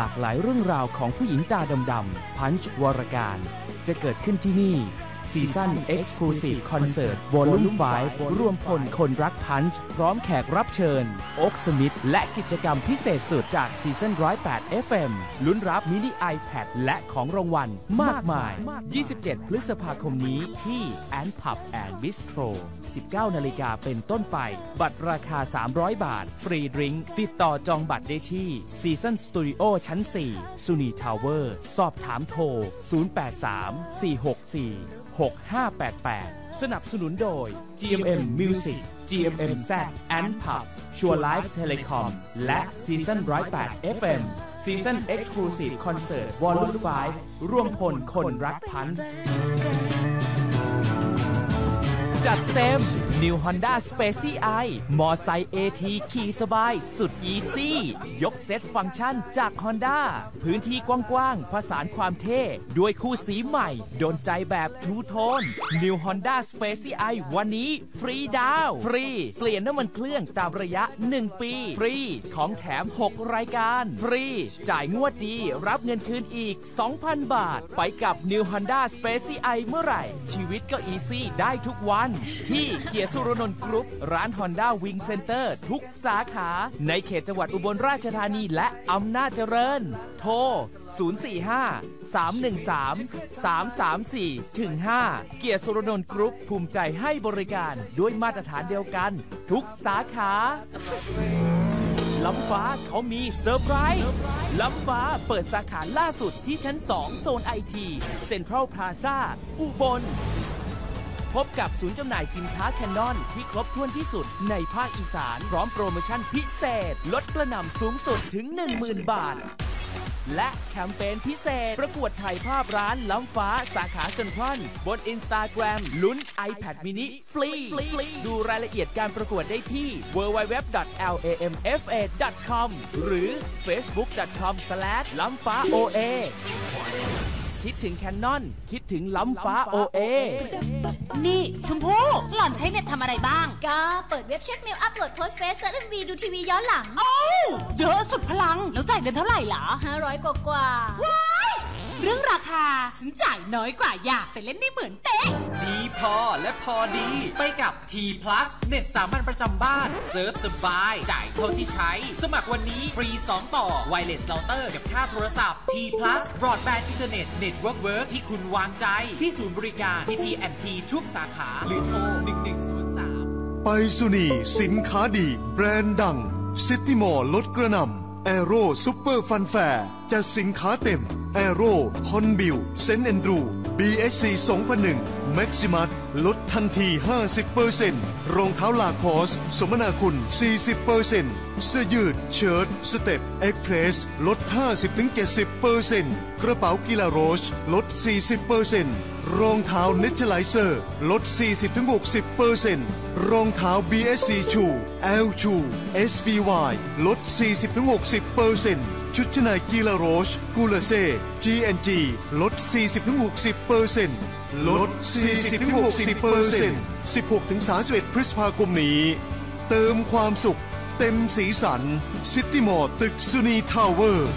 หลากหลายเรื่องราวของผู้หญิงตาดำๆพันช์วรการ จะเกิดขึ้นที่นี่ ซีซั่น Exclusive Concert Volume 5 รวมพลคนรักพันช์พร้อมแขกรับเชิญ โอ๊กสมิธและกิจกรรมพิเศษสุดจากซีซั่น108 FM ลุ้นรับมินิ iPad และของรางวัลมากมาย 27 พฤษภาคมนี้ที่ Ant Pub and Bistro 19 นาฬิกาเป็นต้นไป บัตรราคา 300 บาท ฟรีดริงก์ติดต่อจองบัตรได้ที่ซีซั่นสตูดิโอชั้น 4 สุนีทาวเวอร์ สอบถามโทร 083 464 6588 สนับสนุนโดย GMM Music GMM Z and Pub ชัวร์ไลฟ์เทเลคอมและซีซั่น108 FM ซีซั่น Exclusive Concert Volume 5 ร่วมพลคนรักพันธ์จัดเต็ม New Honda Spacie i มอไซค์ AT ขี่สบาย สุดอีซี่ ยกเซตฟังก์ชันจาก Honda พื้นที่กว้างๆผสานความเท่ ด้วยคู่สีใหม่ โดนใจแบบทูโทน New Honda Spacie i วันนี้ฟรีดาวฟรี เปลี่ยนน้ำมันเครื่องตามระยะ 1 ปี ฟรี ของแถม 6 รายการ ฟรี จ่ายงวดดี รับเงินคืนอีก 2,000 บาท ไปกับ New Honda Spacie i เมื่อไหร่ ชีวิตก็อีซี่ได้ทุกวันที่เกียร์สุรนนท์กรุ๊ป ร้าน Honda Wing Center ทุกสาขา ในเขตจังหวัดอุบลราชธานีและอำนาจเจริญ โทร 045 313 334ถึง5เกียร์สุรนนท์กรุ๊ป ภูมิใจให้บริการด้วยมาตรฐานเดียวกัน ทุกสาขาลำฟ้าเขามีเซอร์ไพรส์ลำฟ้าเปิดสาขาล่าสุดที่ชั้น 2 โซนไอที เซ็นทรัลพลาซ่า อุบล พบกับศูนย์จำหน่ายสินค้าแคนนอนที่ครบถ้วนที่สุดในภาคอีสานพร้อมโปรโมชั่นพิเศษ ลดกระหน่ำสูงสุดถึง 10,000 บาท และแคมเปญพิเศษ ประกวดถ่ายภาพร้านล้ำฟ้าสาขาเซนทรัลบนอินสตาแกรมลุ้น iPad mini ฟรี ดูรายละเอียดการประกวดได้ที่ www.lamfa.com หรือ facebook.com ล้ำฟ้า OA คิดถึงแคนนอน คิดถึงล้ำฟ้า OA นี่ชมพู่หล่อนใช้เน็ตทำอะไรบ้าง ก็เปิดเว็บเช็คเมลอัปโหลดโพสเฟซเซิร์ชเอ็มวีดูทีวีย้อนหลัง โอ้ เยอะสุดพลัง แล้วจ่ายเดือนเท่าไหร่ล่ะ500กว่ากว่าว้าย เรื่องราคา ฉันจ่ายน้อยกว่าอยากแต่เล่นได้เหมือนเป๊ะ ดีพอและพอดี ไปกับ T Plus เน็ตสามัญประจำบ้าน เซิร์ฟสบาย จ่ายเท่าที่ใช้ สมัครวันนี้ฟรี 2 ต่อไวเลสเราเตอร์กับค่าโทรศัพท์ T Plus บรอดแบนด์อินเทอร์เน็ตเน็ตเวิร์กเวิร์กที่คุณวางใจ ที่ศูนย์บริการ TT&T ทุกสาขา หรือโทร 1103 ไปสุนีสินค้าดี แบรนด์ดังซิตี้มอลลดกระหน่ำแอโร่ซูเปอร์ฟันแฟร์จัดสินค้าเต็ม แอโร่ฮอนบิลเซนแอนดรู BSC 2001 m a x i m u s ลดทันที 50%รองเท้าลาคอส สมนาคุณ 40%เสื้อยืด เชิ้ตสเต็ปเอ็กเพรส ลด 50-70%กระเป๋ากีฬาโรช ลด 40%รองเท้าเนเจอร์ไลเซอร์ ลด 40-60%รองเท้า BSC ชู L ชู SBY ลด 40-60% ชุดชั้นในกีฬาโรช กูลาเซ่ GNG ลด 40-60%ลด 40-60% 16-31 พฤษภาคมนี้ เติมความสุข เต็มสีสัน ซิตี้มอลล์ตึกสุนีทาวเวอร์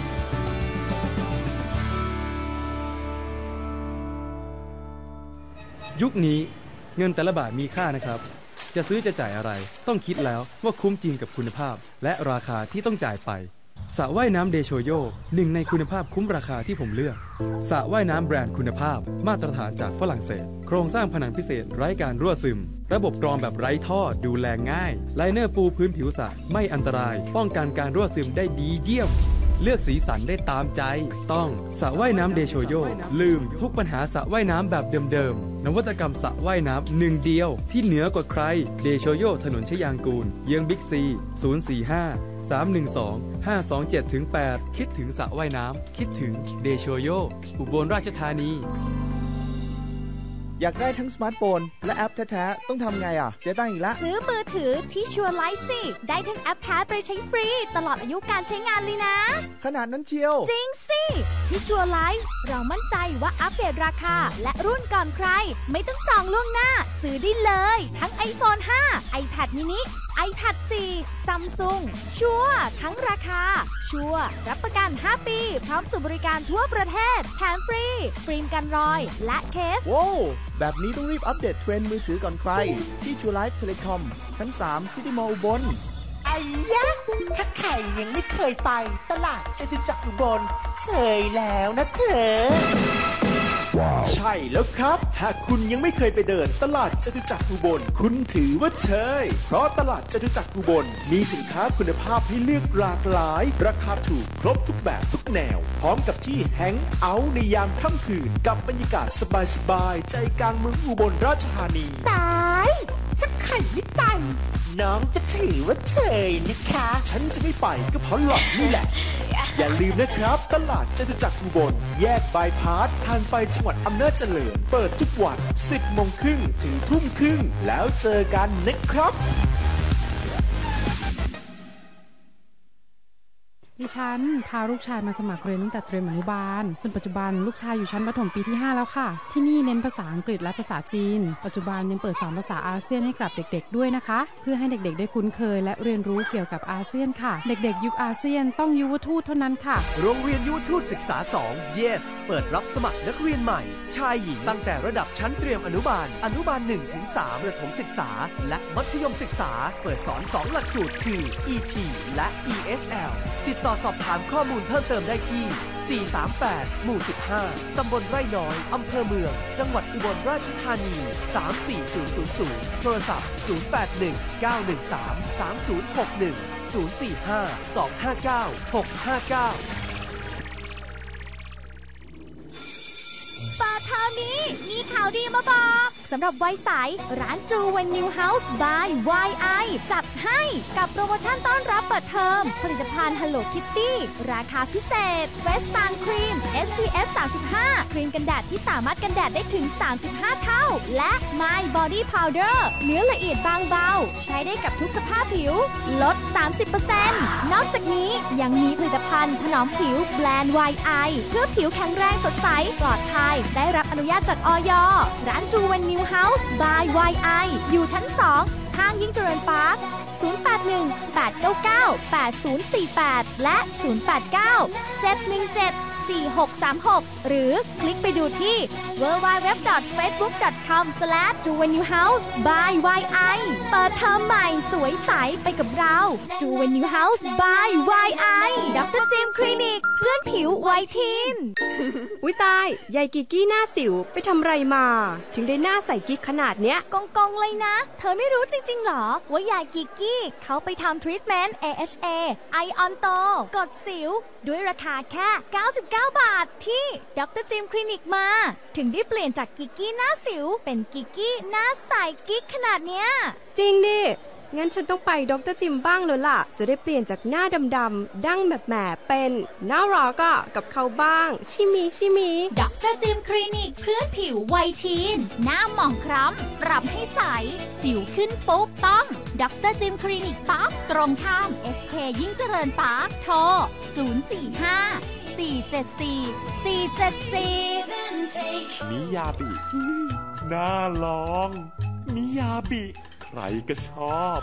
ยุคนี้เงินแต่ละบาทมีค่านะครับ จะซื้อจะจ่ายอะไร ต้องคิดแล้วว่าคุ้มจริงกับคุณภาพ และราคาที่ต้องจ่ายไป สระว่ายน้ำเดโชโยหนึ่งในคุณภาพคุ้มราคาที่ผมเลือกสระว่ายน้ำแบรนด์คุณภาพ มาตรฐานจากฝรั่งเศส โครงสร้างผนังพิเศษไร้การรั่วซึม ระบบกรองแบบไร้ท่อดูแลง่ายไลเนอร์ปูพื้นผิวสระไม่อันตราย ป้องกันการรั่วซึมได้ดีเยี่ยม เลือกสีสันได้ตามใจ ต้องสระว่ายน้ำเดโชโยลืมทุกปัญหาสระว่ายน้ำแบบเดิมๆนวัตกรรมสระว่ายน้ำหนึ่งเดียวที่เหนือกว่าใครเดโชโยถนนชยางกูล เยื้องบิ๊กซี 045 312 527ถึง8คิดถึงสระว่ายน้ำ คิดถึงเดโชโย อุบลราชธานี อยากได้ทั้งสมาร์ทโฟนและแอปแท้ๆ ต้องทำไงอะเจ๊ตั้งอีกแล้วซื้อมือถือที่ชัวร์ไลฟ์สิ ได้ทั้งแอปแท้ไปใช้ฟรี ตลอดอายุการใช้งานเลยนะ ขนาดนั้นเชียว จริงสิที่ชัวร์ไลฟ์เรามั่นใจว่าอัปเดตราคา และรุ่นก่อนใคร ไม่ต้องจองล่วงหน้า ซื้อได้เลย ทั้ง iPhone 5 iPad mini iPad 4 Samsung ชัวร์ทั้งราคา ชัวร์รับประกัน 5 ปี พร้อมสู่บริการทั่วประเทศแถมฟรีฟิล์มกันรอย และเคส โว้วแบบนี้ต้องรีบอัปเดตเทรนด์มือถือก่อนใคร ที่ชูไลฟ์เทเลคอม ชั้น 3 ซิตี้มอลบนไอ้ยะถ้าใครยังไม่เคยไป ตลาดจตุจักรอุบลเฉยแล้วนะเธอ ใช่แล้วครับ หากคุณยังไม่เคยไปเดินตลาดจตุจักรอุบล คุณถือว่าเชย เพราะตลาดจตุจักรอุบล มีสินค้าคุณภาพให้เลือกหลากหลาย ราคาถูกครบทุกแบบทุกแนว พร้อมกับที่แฮงเอาท์ในยามค่ำคืนกับบรรยากาศสบายๆใจกลางเมืองอุบลราชธานี ตาย ถ้าใครไม่ไป น้องจะถือว่าเฉยนะคะ ฉันจะไม่ไปก็เพราะหล่อนนี่แหละ อย่าลืมนะครับ ตลาดจตุจักรอุบล แยกบายพาสทางไปจังหวัดอำนาจเจริญ เปิดทุกวัน 10โมงครึ่งถึงทุ่มครึ่ง แล้วเจอกันนะครับ ดิฉันพาลูกชายมาสมัครเรียนตั้งแต่เตรียมอนุบาลจนปัจจุบันลูกชายอยู่ชั้นประถมปีที่ 5 แล้วค่ะ ที่นี่เน้นภาษาอังกฤษและภาษาจีน ปัจจุบันยังเปิดสอนภาษาอาเซียนให้กับเด็กๆ ด้วยนะคะ เพื่อให้เด็กๆ ได้คุ้นเคย และเรียนรู้เกี่ยวกับอาเซียนค่ะ เด็กๆ ยุคอาเซียนต้องยุวทูตเท่านั้นค่ะ โรงเรียนยุวทูตศึกษา 2 Yes เปิดรับสมัครนักเรียนใหม่ ชายหญิงตั้งแต่ระดับชั้นเตรียมอนุบาล อนุบาล1ถึง3ประถมศึกษา และมัธยมศึกษา เปิดสอน 2 หลักสูตรคือ EP และ ESL ติดต่อสอบถามข้อมูลเพิ่มเติมได้ที่ 438 หมู่ 15 ตำบลไร่น้อย อำเภอเมือง จังหวัดอุบลราชธานี 34000 โทรศัพท์ 081 913 3061 045 259 659เปิดเทอมนี้มีข่าวดีมาบอก สำหรับวัยใส ร้านจูเวนนิวเฮาส์ by YI จัดให้กับโปรโมชั่นต้อนรับเปิดเทอม ผลิตภัณฑ์ Hello Kitty ราคาพิเศษ w e s t านครีม SPF 35 ครีมกันแดดที่สามารถกันแดดได้ถึง 35 เท่า และ My Body Powder เนื้อละเอียดบางเบา ใช้ได้กับทุกสภาพผิว ลด 30%นอกจากนี้ยังมีผลิตภัณฑ์ถนอมผิวแบรนด์ YI เพื่อผิวแข็งแรงสดใสปลอดภัยได้รับอนุญาตจากออยร้านจูเวนนิวเฮาส์ by YI อยู่ชั้น 2 ห้างยิ่งเจริญปาร์ค 081 899 8048 และ 089 717 4636 หรือคลิกไปดูที่ www.facebook.com/juvenilhouse by YI เปิดเทอมใหม่สวยใสไปกับเรา Juvenile House by YI ดรจิมคลินิก เพื่อนผิวไวทินอุ้ยตายยายกิกกี้หน้าสิวไปทำไรมา ถึงได้หน้าใส่กิ๊กขนาดเนี้ยกองกองๆเลยนะ เธอไม่รู้จริง ๆ หรอ ว่ายายกิกกี้เขาไปทำทรีทเมนต์ AHA ไอออนโตกดสิว ด้วยราคาแค่ 99บาทที่ดรจิมคลินิกมา ถึงได้เปลี่ยนจากกิกกี้หน้าสิว เป็นกิกกี้หน้าใสกิ๊กขนาดเนี้ย จริงดิ งั้นฉันต้องไปดรจิมบ้างเลยล่ะ จะได้เปลี่ยนจากหน้าดำๆดั้งแบบแหมเป็นหน้ารอกอะกับเขาบ้าง ชิมีชิมีดรจิมคลินิกเพื่อนผิวไวทีน หน้าหมองคล้ำปรับให้ใส สิวขึ้นปุ๊บต้องดรจิมคลินิกปั๊บตรงข้าม SK ยิ่งเจริญปาร์คโทร045 474 474 มิยาบิ น่าลอง มิยาบิ ใครก็ชอบ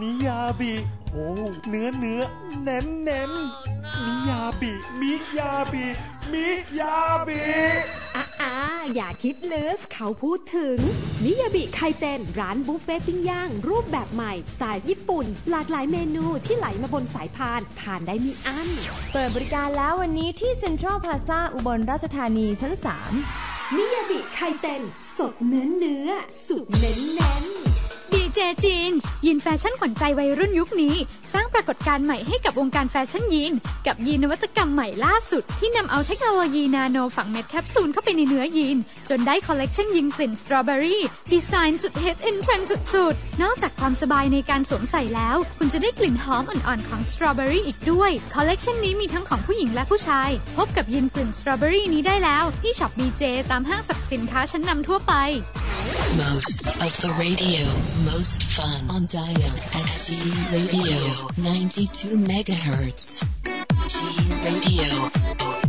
มิยาบิโอ้เนื้อเนื้อแน้นแน้นมิยาบิ มิยาบิ มิยาบิอ่าอย่าคิดลึกเขาพูดถึง มิยาบิไคเต็นร้านบุฟเฟ่ปิ้งย่าง รูปแบบใหม่ สไตล์ญี่ปุ่น หลากหลายเมนูที่ไหลมาบนสายพานทานได้ไมีอัน เปิดบริการแล้ววันนี้ที่เซ็นทรัลพลาซาอุบลราชธานีชั้น 3 มิยาบิไคเต็นสดเนื้อเนื้อสุดเน้นเน้นดี เจจีนยีนแฟชั่นขวัญใจวัยรุ่นยุคนี้ สร้างปรากฏการณ์ใหม่ให้กับวงการแฟชั่นยีน กับยีนนวัตกรรมใหม่ล่าสุด ที่นำเอาเทคโนโลยีนาโนฝังเม็ดแคปซูลเข้าไปในเนื้อยีน จนได้คอลเลกชันยีนกลิ่นสตรอเบอรี่ดีไซน์สุดเฮิตอินเทรนด์สุดๆ นอกจากความสบายในการสวมใส่แล้ว คุณจะได้กลิ่นหอมอ่อนๆของสตรอเบอรี่อีกด้วยคอลเลกชันนี้มีทั้งของผู้หญิงและผู้ชาย พบกับยีนกลิ่นสตรอเบอรี่นี้ได้แล้วที่ช็อปบีเจตามห้างสรรพสินค้าชั้นนำทั่วไป Most of the radio, most fun on dial at G Radio 92 megahertz. G Radio.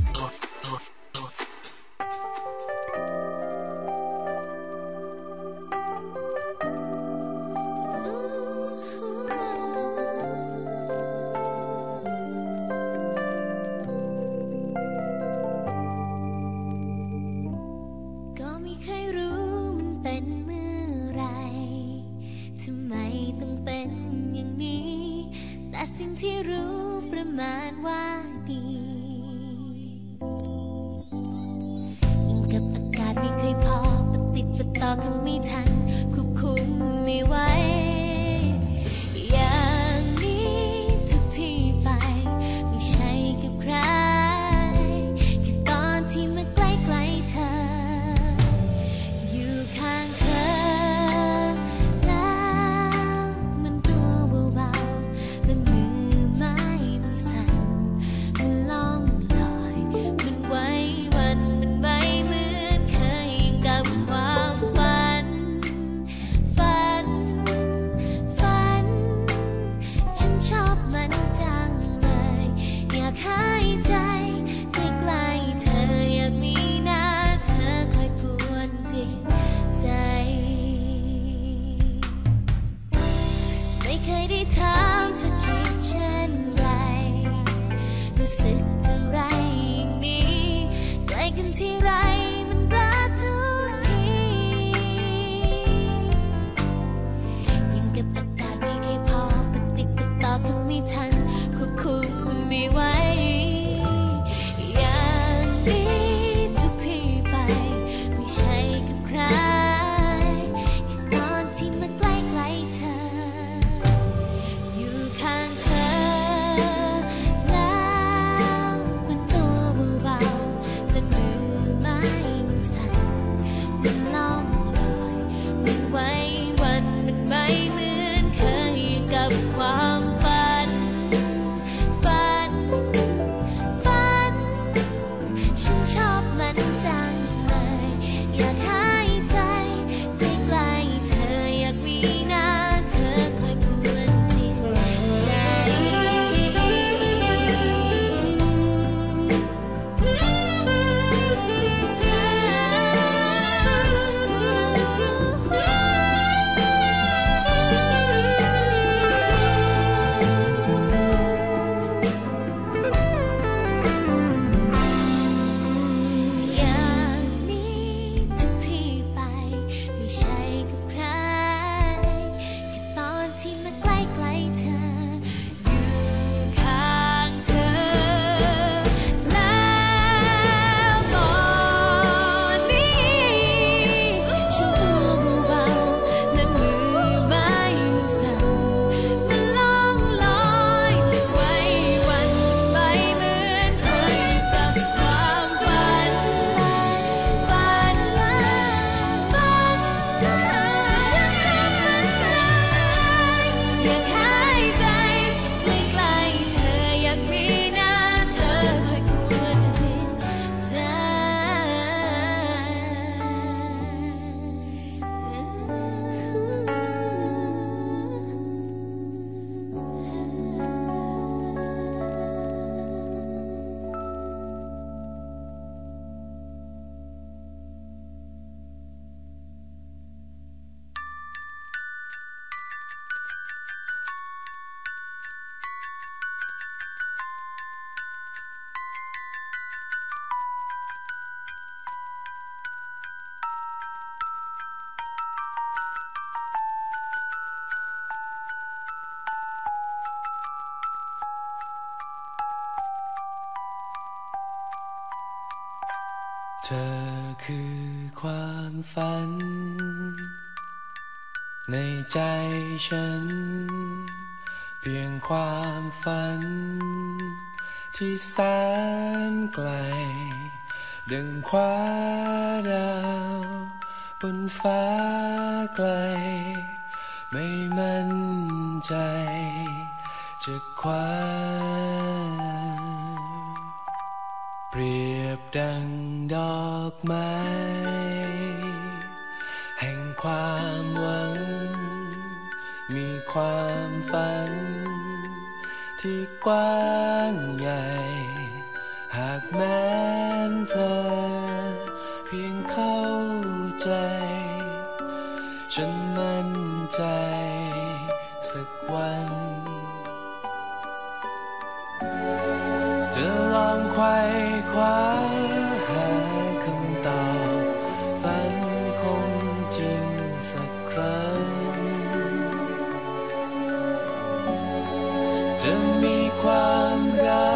เธอคือความฝัน ในใจฉัน เพียงความฝัน ที่แสนไกล ดังคว้าดาวบนฟ้าไกล ไม่มั่นใจจะคว้า เปรียบดัง อกไม้แห่งความหวัง มีความฝัน ที่กว้างใหญ่ หากแม้ จะมีความรัก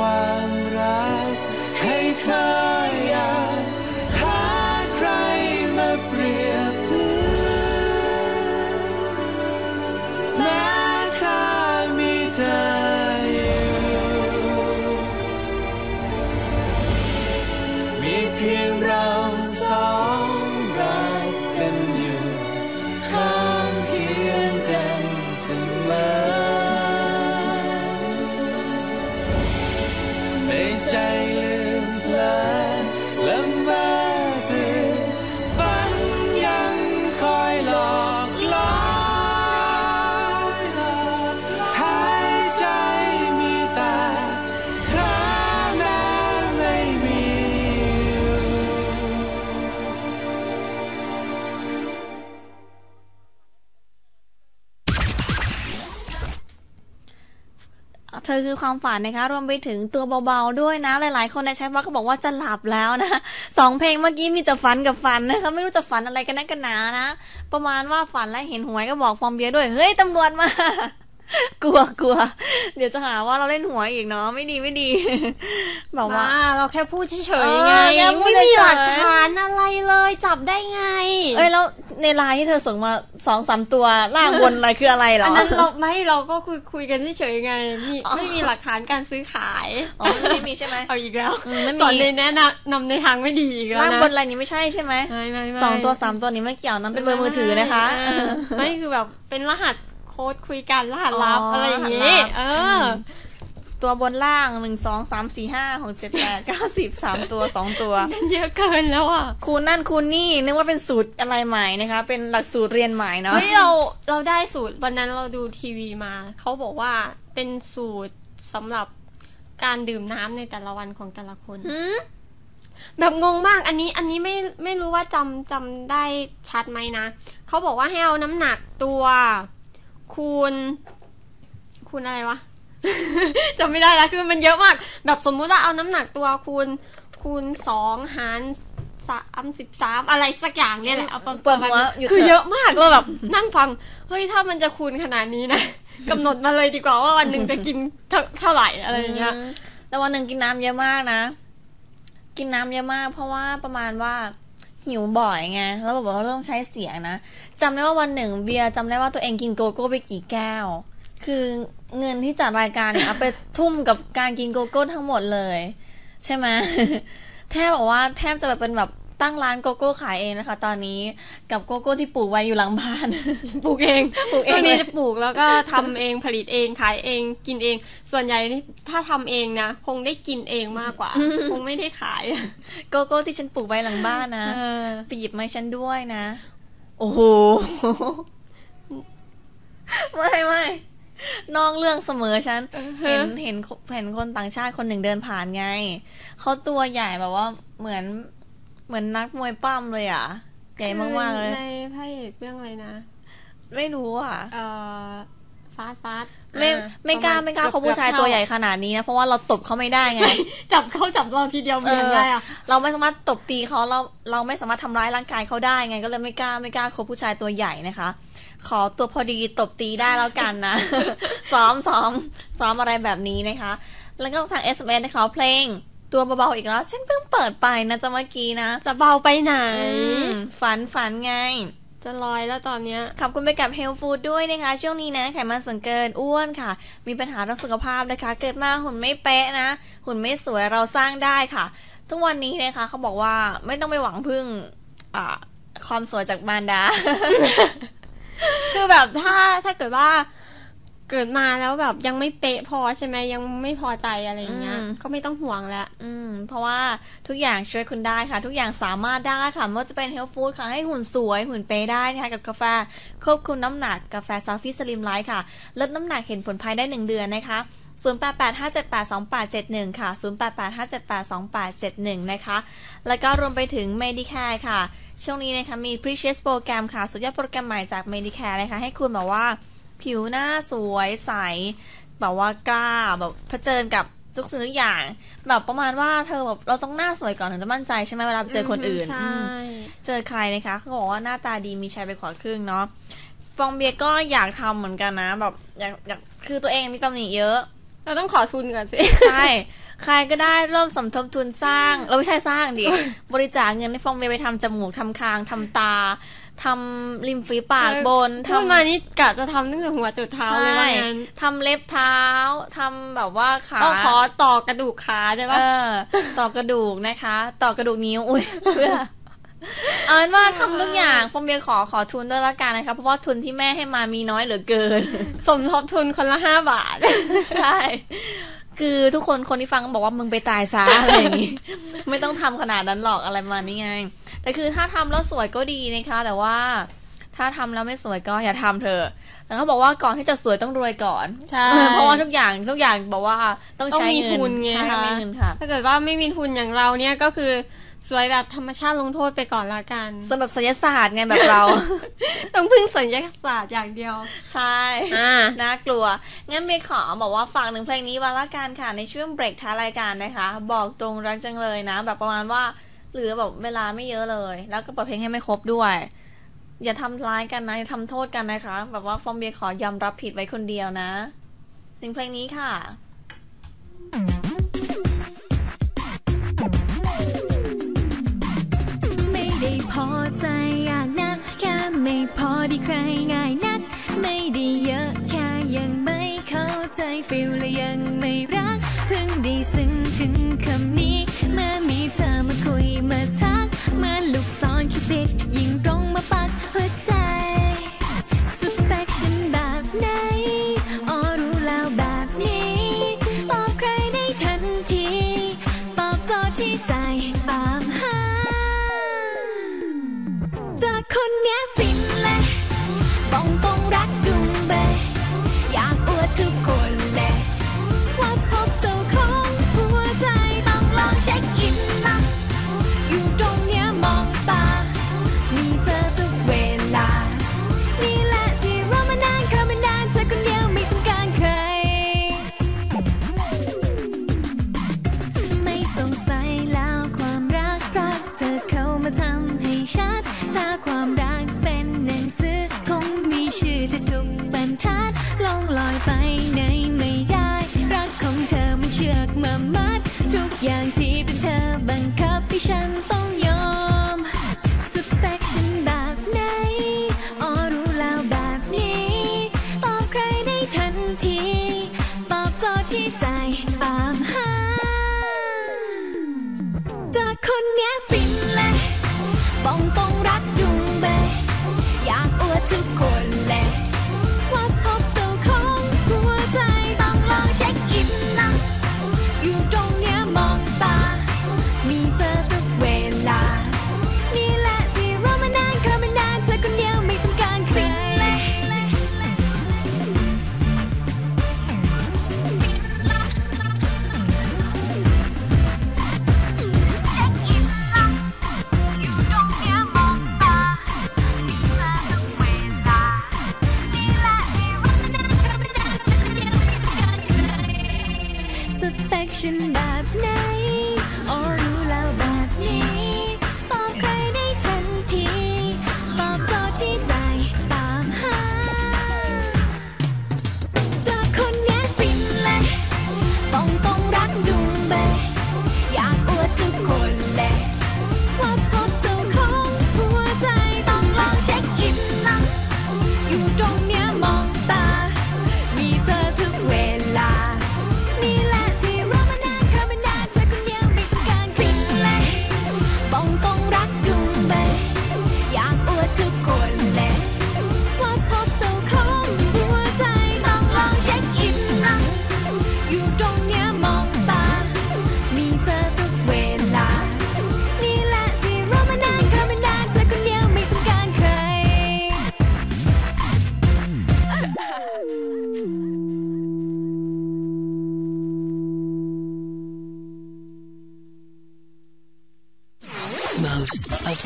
มี เธอคือความฝันนะคะ รวมไปถึงตัวเบาๆด้วยนะ หลายๆ คนในแชทว่าก็บอกว่าจะหลับแล้วนะสองเพลงเมื่อกี้มีแต่ฝันกับฝันนะคะไม่รู้จะฝันอะไรกันนักกันหนานะ ประมาณว่าฝันและเห็นหวยก็บอกฟอมเบียด้วยเฮ้ยตำรวจมา กลัวกลัว เดี๋ยวจะหาว่าเราเล่นหวยอีกเนาะไม่ดีไม่ดีบอกว่าบ้าเราแค่พูดเฉยเอๆอไงแค่พูดไม่มีเฉยๆหลักฐานอะไรเลยจับได้ไง เอ้ยแล้วในไลน์ที่เธอส่งมาสองสามตัวล่างบนอะไรคืออะไรเหรออันนั้นเราไม่เราก็คุยคุยกันเฉยๆไงมีไม่มีหลักฐานการซื้อขายอ๋อไม่มีใช่ไหมเอาอีกแล้วอืมไม่มีสอนในแนะนำนำในทางไม่ดีอีกแล้วล่างนะบนอะไรนี้ไม่ใช่ใช่ไหมไม่ไม่ไม่สองตัวสามตัวนี้ไม่เกี่ยวนั้นเป็นเบอร์มือถือนะคะเออไม่คือแบบเป็นรหัสโค้ดคุยกันรหัสลับอ๋อออะไรอย่างรหังี้สลับเออือมตัวบนล่างหนึ่งสองสามสี่ห้าหกเจ็ดแปดเก้าสิบสามตัวสองตัว เยอะเกินแล้วอะ คูณนั่นคูณนี่นึกว่าเป็นสูตรอะไรใหม่นะคะ เป็นหลักสูตรเรียนใหม่เนาะเฮ้ยเราเราได้สูตรวันนั้นเราดูทีวีมา เขาบอกว่าเป็นสูตรสำหรับการดื่มน้ำในแต่ละวันของแต่ละคนแบบงงมากอันนี้อันนี้ไม่ไม่รู้ว่าจำจำได้ชัดไหมนะเขาบอกว่าให้เอาน้ำหนักตัว คูณ คูณอะไรวะ จำไม่ได้แล้วคือมันเยอะมาก แบบสมมุติว่าเอาน้ำหนักตัวคูณ คูณสองหารสามสิบสามอะไรสักอย่างเนี่ยแหละเอาประเปิดหัวมาณอยู่คือเถอะเยอะมากเราแบบนั่งฟัง เฮ้ยถ้ามันจะคูณขนาดนี้นะกำหนดมาเลยดีกว่าว่าวันหนึ่งจะกินเท่าเท่าไหร่อะไรอย่างเงี้ยมแต่วันหนึ่งกินน้ำเยอะมากนะ กินน้ำเยอะมาก เพราะว่าประมาณว่า หิวบ่อยไงแล้วบอกว่าต้องใช้เสียงนะจำได้ว่าวันหนึ่งเบียร์จำได้ว่าตัวเองกินโกโก้ไปกี่แก้ว คือเงินที่จัดรายการเนี่ยเอาไปทุ่มกับการกินโกโก้ทั้งหมดเลย ใช่ไหมแทบบอกว่าแทบจะแบบเป็นแบบ ตั้งร้านโกโก้ขายเองนะคะ ตอนนี้กับโกโก้ที่ปลูกไว้อยู่หลังบ้านปลูกเองปลูกเอตงอนนี้เลยจะปลูกแล้วก็ทำเองผลิตเองขายเองกินเอง ส่วนใหญ่นี่ถ้าทำเองนะคงได้กินเองมากกว่า คงไม่ได้ขายโกโก้ที่ฉันปลูกไว้หลังบ้านนะเออไปหยิบมาให้ฉันด้วยนะ โอ้โหไม่ไม่นอกเรื่องเสมอฉัน เห็นเห็นเห็นคนต่างชาติคนหนึ่งเดินผ่านไงเขาตัวใหญ่แบบว่าเหมือน เหมือนนักมวยปั้มเลยอะ ใหญ่มากๆเลยในพระเอกเรื่องอะไรนะ ไม่รู้อะ เอ่อฟาสฟาสไม่อ่ไม่กล้าประณไม่กล้ากือบเขาผู้ชายกือบตัวเท่ใหญ่ขนาดนี้นะ เพราะว่าเราตบเขาไม่ได้ไง จับเขาจับเราทีเดียวเบียงได้อะเออเราไม่สามารถตบตีเขาเราเราไม่สามารถทำร้ายร่างกายเขาได้ไง ก็เลยไม่กล้าไม่กล้าคบผู้ชายตัวใหญ่นะคะ ขอตัวพอดีตบตีได้แล้วกันนะ ซ้อมซ้อมซ้อมอะไรแบบนี้นะคะ แล้วก็ทาง SMS นะคะเพลง ตัวเบาๆอีกแล้ว ฉันเพิ่งเปิดไปนะจะเมื่อกี้นะ จะเบาไปไหนอืมฝันฝันไง จะลอยแล้วตอนเนี้ย ขอบคุณไปกับ Health Food ด้วยนะคะ ช่วงนี้นะ ไขมันส่วนเกินอ้วนค่ะ มีปัญหาเรื่องสุขภาพนะคะ เกิดมาหุ่นไม่เป๊ะนะ หุ่นไม่สวยเราสร้างได้ค่ะ ทุกวันนี้นะคะ เขาบอกว่าไม่ต้องไปหวังพึ่งอ่าความสวยจากมารดา คือแบบถ้าถ้าเกิดว่า เกิดมาแล้วแบบยังไม่เป๊ะพอใช่ไหมยังไม่พอใจอะไรอย่างเงี้ยอืมก็ไม่ต้องห่วงแล้วอืม เพราะว่าทุกอย่างช่วยคุณได้ค่ะ ทุกอย่างสามารถได้ค่ะไม่ว่าจะเป็น health food ค่ะให้หุ่นสวยหุ่นเป๊ะได้นะคะกับกาแฟควบคุมน้ำหนักกาแฟซาฟี่สลิมไลท์ค่ะ ลดน้ำหนักเห็นผลภายได้1เดือนนะคะ0885782871 ค่ะ 0885782871 นะคะ แล้วก็รวมไปถึง Medicare ค่ะ ช่วงนี้นะคะมี Precious Program ค่ะ สุดยอดโปรแกรมใหม่จาก Medicare นะคะ ให้คุณแบบว่า ผิวหน้าสวยใส แบบว่ากล้าแบบเผชิญกับทุกสิ่งทุกอย่าง แบบประมาณว่าเธอแบบเราต้องหน้าสวยก่อนถึงจะมั่นใจใช่ไหมเวลาไปเจอคนอื่นใช่อืมเจอใครนะคะเขาบอกว่าหน้าตาดีมีชัยไปกว่าครึ่งเนาะฟองเบียร์ก็อยากทำเหมือนกันนะ แบบอยากอยากคือตัวเองมีตำหนิเยอะ เราต้องขอทุนก่อนสิใช่ใครก็ได้ร่วมสมทบทุนสร้างเราไม่ใช่สร้างดิบริจาคเงินให้ฟองเบียร์ไปทำจมูกทำคางทำตา ทำริมฝีปากบนพูดมานี่กะจะทำตั้งแต่หัวจุดเท้าเลยว่าใช่งั้นทำเล็บเท้าทำแบบว่าขาต้องขอต่อกระดูกขาใช่ปะเออต่อกระดูกนะคะ ต่อกระดูกนิ้วอุ้ยเพื่อเอาเป็นว่าทำทุกอย่างฟอมเบียขอขอทุนด้วยละกันนะคะ เพราะว่าทุนที่แม่ให้มามีน้อยเหลือเกิน สมทบทุนคนละห้าบาท ใช่ คือทุกคนคนที่ฟังก็บอกว่ามึงไปตายซะอะไรอย่างงี้ ไม่ต้องทำขนาดนั้นหรอกอะไรประมาณนี้ไง แต่คือถ้าทำแล้วสวยก็ดีนะคะ แต่ว่าถ้าทำแล้วไม่สวยก็อย่าทำเถอะแต่เขาบอกว่าก่อนที่จะสวยต้องรวยก่อนใช่เพราะว่าทุกอย่างทุกอย่างบอกว่าต้องต้องใช้มีเงินทุนไงใช่คะมีเงินค่ะ ถ้าเกิดว่าไม่มีทุนอย่างเราเนี่ยก็คือสวยแบบธรรมชาติลงโทษไปก่อนละกันสำหรับศิลศาสตร์ไงแบบเรา ต้องพึ่งสัญญาศาสตร์อย่างเดียว ใช่อ่าน่ากลัว งั้นเมย์ขอบอกว่าฝากหนึ่งเพลงนี้ไว้ละกันค่ะ ในช่วงเบรกท้ายรายการนะคะ บอกตรงรักจังเลยนะ แบบประมาณว่าเหลือแบบเวลาไม่เยอะเลย แล้วก็เปิดเพลงให้ไม่ครบด้วย อย่าทำร้ายกันนะ อย่าทำโทษกันนะคะ แบบว่าฟอมเบียขอยอมรับผิดไว้คนเดียวนะหนึ่งเพลงนี้ค่ะไม่ได้พอใจอยางนัก แค่ไม่พอดีใครง่ายนัก ไม่ได้เยอะแค่ยังไม่เข้าใจฟิลและยังไม่รัก เพิ่งได้ซึ้งถึงคำนี้ มื่อมีเธอมาคุยมาทัก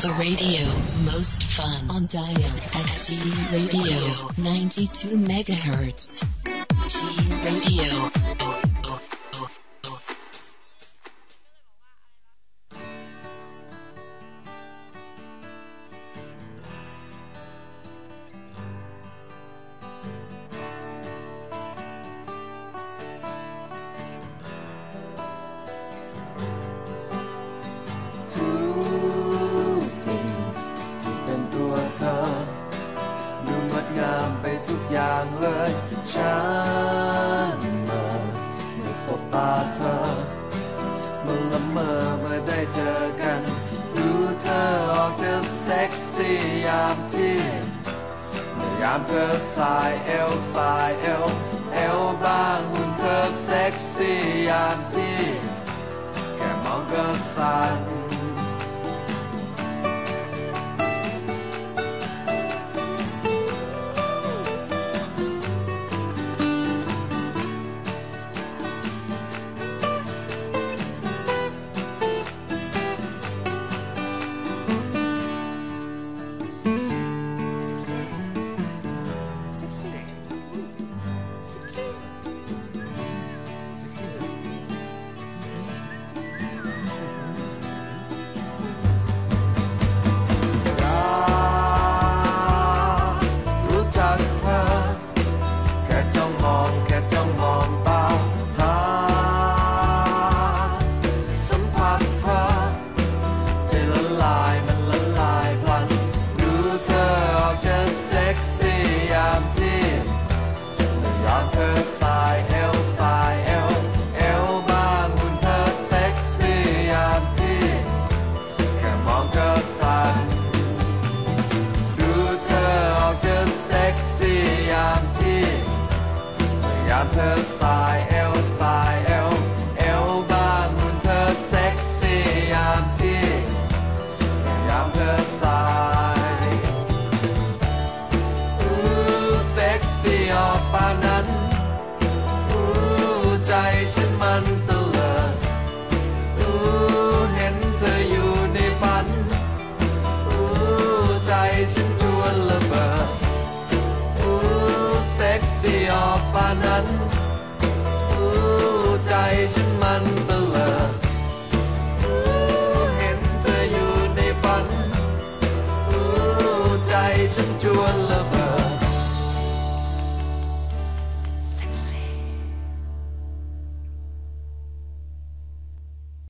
the radio most fun on dial XG Radio 92 megahertz. G Radio.